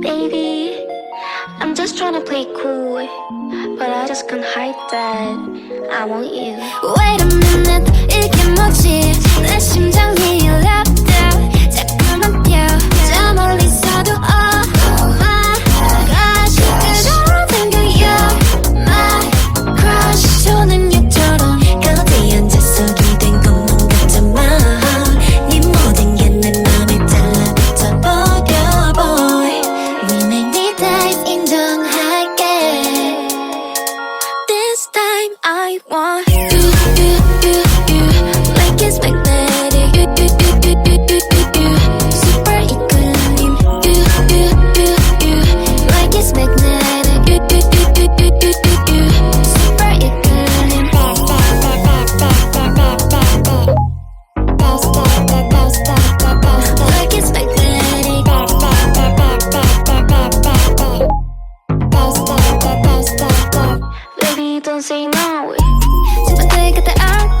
Baby, I'm just trying to play cool, but I just can't hide that I want you. Wait a minute. want you don't say no. Super take it out